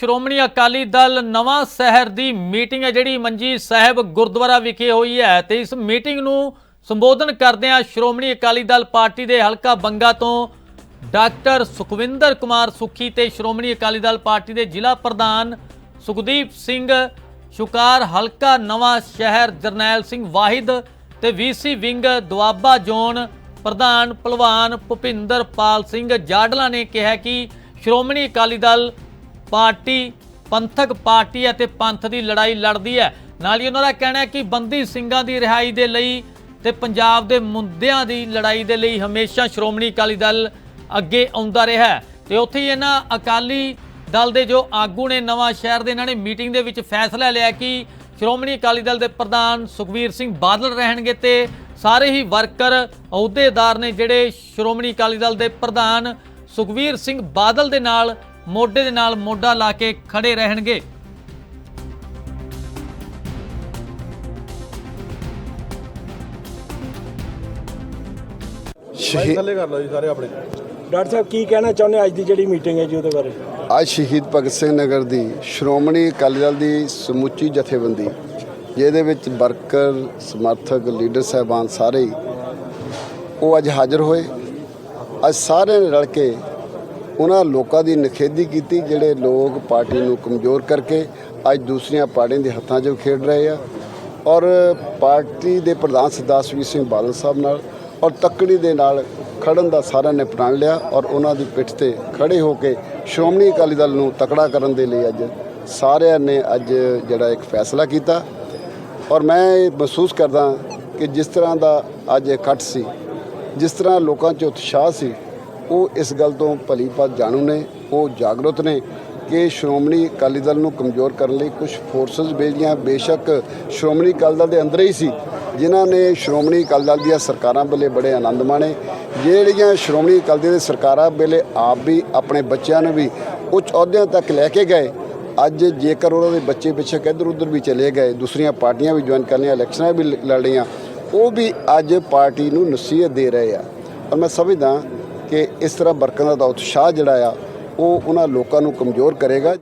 ਸ਼੍ਰੋਮਣੀ ਅਕਾਲੀ ਦਲ ਨਵਾਂ ਸ਼ਹਿਰ ਦੀ ਮੀਟਿੰਗ ਹੈ, ਜਿਹੜੀ ਮੰਜੀ ਸਾਹਿਬ ਗੁਰਦੁਆਰਾ ਵਿਖੇ ਹੋਈ ਹੈ ਤੇ ਇਸ ਮੀਟਿੰਗ ਨੂੰ ਸੰਬੋਧਨ ਕਰਦਿਆਂ ਸ਼੍ਰੋਮਣੀ ਅਕਾਲੀ ਦਲ ਪਾਰਟੀ ਦੇ ਹਲਕਾ ਬੰਗਾ ਤੋਂ ਡਾਕਟਰ ਸੁਖਵਿੰਦਰ ਕੁਮਾਰ ਸੁੱਖੀ ਤੇ ਸ਼੍ਰੋਮਣੀ ਅਕਾਲੀ ਦਲ ਪਾਰਟੀ ਦੇ ਜ਼ਿਲ੍ਹਾ ਪ੍ਰਧਾਨ ਸੁਖਦੀਪ ਸਿੰਘ ਸ਼ੁਕਾਰ, ਹਲਕਾ ਨਵਾਂ ਸ਼ਹਿਰ ਜਰਨੈਲ ਸਿੰਘ ਵਾਹਿਦ ਤੇ ਵੀਸੀ ਵਿੰਗ ਦੁਆਬਾ ਜ਼ੋਨ ਪ੍ਰਧਾਨ ਭਲਵਾਨ ਭੁਪਿੰਦਰ ਪਾਲ ਸਿੰਘ ਜਾਡਲਾ ਨੇ ਕਿਹਾ ਕਿ ਸ਼੍ਰੋਮਣੀ ਅਕਾਲੀ ਦਲ ਪਾਰਟੀ, ਪੰਥਕ ਪਾਰਟੀ ਹੈ ਤੇ ਪੰਥ ਦੀ ਲੜਾਈ ਲੜਦੀ ਹੈ। ਨਾਲ ਹੀ ਉਹਨਾਂ ਦਾ ਕਹਿਣਾ ਹੈ ਕਿ ਬੰਦੀ ਸਿੰਘਾਂ ਦੀ ਰਿਹਾਈ ਦੇ ਲਈ ਤੇ ਪੰਜਾਬ ਦੇ ਮੁੱਦਿਆਂ ਦੀ ਲੜਾਈ ਦੇ ਲਈ ਹਮੇਸ਼ਾ ਸ਼੍ਰੋਮਣੀ ਅਕਾਲੀ ਦਲ ਅੱਗੇ ਆਉਂਦਾ ਰਿਹਾ ਹੈ। ਤੇ ਉੱਥੇ ਹੀ ਇਹਨਾਂ ਅਕਾਲੀ ਦਲ ਦੇ ਜੋ ਆਗੂ ਨੇ ਨਵਾਂ ਸ਼ਹਿਰ ਦੇ ਇਹਨਾਂ ਨੇ ਮੀਟਿੰਗ ਦੇ ਵਿੱਚ ਫੈਸਲਾ ਲਿਆ ਕਿ ਸ਼੍ਰੋਮਣੀ ਅਕਾਲੀ ਦਲ ਦੇ ਪ੍ਰਧਾਨ ਸੁਖਵੀਰ ਸਿੰਘ ਬਾਦਲ ਰਹਿਣਗੇ ਤੇ ਸਾਰੇ ਹੀ ਵਰਕਰ, ਅਹੁਦੇਦਾਰ ਨੇ ਜਿਹੜੇ ਸ਼੍ਰੋਮਣੀ ਅਕਾਲੀ ਦਲ ਦੇ ਪ੍ਰਧਾਨ ਸੁਖਵੀਰ ਸਿੰਘ ਬਾਦਲ ਦੇ ਨਾਲ ਮੋਢੇ ਦੇ ਨਾਲ ਮੋਢਾ ਲਾ ਕੇ ਖੜੇ ਰਹਿਣਗੇ। ਸ਼ਹੀਦ ਥੱਲੇ ਕਰ ਲਓ ਜੀ ਸਾਰੇ ਆਪਣੇ। ਡਾਕਟਰ ਸਾਹਿਬ ਕੀ ਕਹਿਣਾ ਚਾਹੁੰਦੇ ਅੱਜ ਦੀ ਜਿਹੜੀ ਮੀਟਿੰਗ ਹੈ ਜੀ ਉਹਦੇ ਬਾਰੇ? ਅੱਜ ਸ਼ਹੀਦ ਭਗਤ ਸਿੰਘ ਨਗਰ ਦੀ ਸ਼੍ਰੋਮਣੀ ਅਕਾਲੀ ਦਲ ਦੀ ਸਮੁੱਚੀ ਜਥੇਬੰਦੀ ਜਿਹਦੇ ਵਿੱਚ ਵਰਕਰ ਸਮਰਥਕ ਲੀਡਰ ਸਾਹਿਬਾਨ ਸਾਰੇ ਹੀ ਉਹ ਅੱਜ ਹਾਜ਼ਰ ਹੋਏ। ਅੱਜ ਸਾਰਿਆਂ ਨੇ ਰਲ ਕੇ ਉਹਨਾਂ ਲੋਕਾਂ ਦੀ ਨਖੇਦੀ ਕੀਤੀ, ਜਿਹੜੇ ਲੋਕ ਪਾਰਟੀ ਨੂੰ ਕਮਜ਼ੋਰ ਕਰਕੇ ਅੱਜ ਦੂਸਰੀਆਂ ਪਾਰਟੀਆਂ ਦੇ ਹੱਥਾਂ 'ਚ ਖੇਡ ਰਹੇ ਆ। ਔਰ ਪਾਰਟੀ ਦੇ ਪ੍ਰਧਾਨ ਸਰਦਾਰ ਸੁਖਬੀਰ ਸਿੰਘ ਬਾਦਲ ਸਾਹਿਬ ਨਾਲ ਔਰ ਤੱਕੜੀ ਦੇ ਨਾਲ ਖੜਨ ਦਾ ਸਾਰਿਆਂ ਨੇ ਪ੍ਰਣ ਲਿਆ ਔਰ ਉਹਨਾਂ ਦੀ ਪਿੱਠ ਤੇ ਖੜੇ ਹੋ ਕੇ ਸ਼੍ਰੋਮਣੀ ਅਕਾਲੀ ਦਲ ਨੂੰ ਤਕੜਾ ਕਰਨ ਦੇ ਲਈ ਅੱਜ ਸਾਰਿਆਂ ਨੇ ਅੱਜ ਜਿਹੜਾ ਇੱਕ ਫੈਸਲਾ ਕੀਤਾ। ਔਰ ਮੈਂ ਇਹ ਮਹਿਸੂਸ ਕਰਦਾ ਕਿ ਜਿਸ ਤਰ੍ਹਾਂ ਦਾ ਅੱਜ ਇਕੱਠ ਸੀ, ਜਿਸ ਤਰ੍ਹਾਂ ਲੋਕਾਂ 'ਚ ਉਤਸ਼ਾਹ ਸੀ ਉਹ ਇਸ ਗੱਲ ਤੋਂ ਭਲੀ ਭਾਤ ਜਾਣੂ ਨੇ, ਉਹ ਜਾਗਰੂਕ ਨੇ ਕਿ ਸ਼੍ਰੋਮਣੀ ਅਕਾਲੀ ਦਲ ਨੂੰ ਕਮਜ਼ੋਰ ਕਰਨ ਲਈ ਕੁਝ ਫੋਰਸਸ ਭੇਜੀਆਂ ਬੇਸ਼ੱਕ ਸ਼੍ਰੋਮਣੀ ਅਕਾਲੀ ਦਲ ਦੇ ਅੰਦਰ ਹੀ ਸੀ, ਜਿਨ੍ਹਾਂ ਨੇ ਸ਼੍ਰੋਮਣੀ ਅਕਾਲੀ ਦਲ ਦੀਆਂ ਸਰਕਾਰਾਂ ਵੇਲੇ ਬੜੇ ਆਨੰਦ ਮਾਣੇ, ਜਿਹੜੀਆਂ ਸ਼੍ਰੋਮਣੀ ਅਕਾਲੀ ਦਲ ਦੀਆਂ ਸਰਕਾਰਾਂ ਵੇਲੇ ਆਪ ਵੀ, ਆਪਣੇ ਬੱਚਿਆਂ ਨੂੰ ਵੀ ਉੱਚ ਅਹੁਦਿਆਂ ਤੱਕ ਲੈ ਕੇ ਗਏ। ਅੱਜ ਜੇਕਰ ਉਹਨਾਂ ਦੇ ਬੱਚੇ ਪਿੱਛੇ ਇੱਧਰ ਉੱਧਰ ਵੀ ਚਲੇ ਗਏ, ਦੂਸਰੀਆਂ ਪਾਰਟੀਆਂ ਵੀ ਜੁਆਇਨ ਕਰ ਲਈਆਂ ਇਲੈਕਸ਼ਨਾਂ ਵੀ ਲੜ ਲਈਆਂ ਉਹ ਵੀ ਅੱਜ ਪਾਰਟੀ ਨੂੰ ਨਸੀਹਤ ਦੇ ਰਹੇ ਆ। ਔਰ ਮੈਂ ਸਮਝਦਾ ਕਿ ਇਸ ਤਰ੍ਹਾਂ ਵਰਕਰਾਂ ਦਾ ਉਤਸ਼ਾਹ ਜਿਹੜਾ ਆ ਉਹ ਉਹਨਾਂ ਲੋਕਾਂ ਨੂੰ ਕਮਜ਼ੋਰ ਕਰੇਗਾ।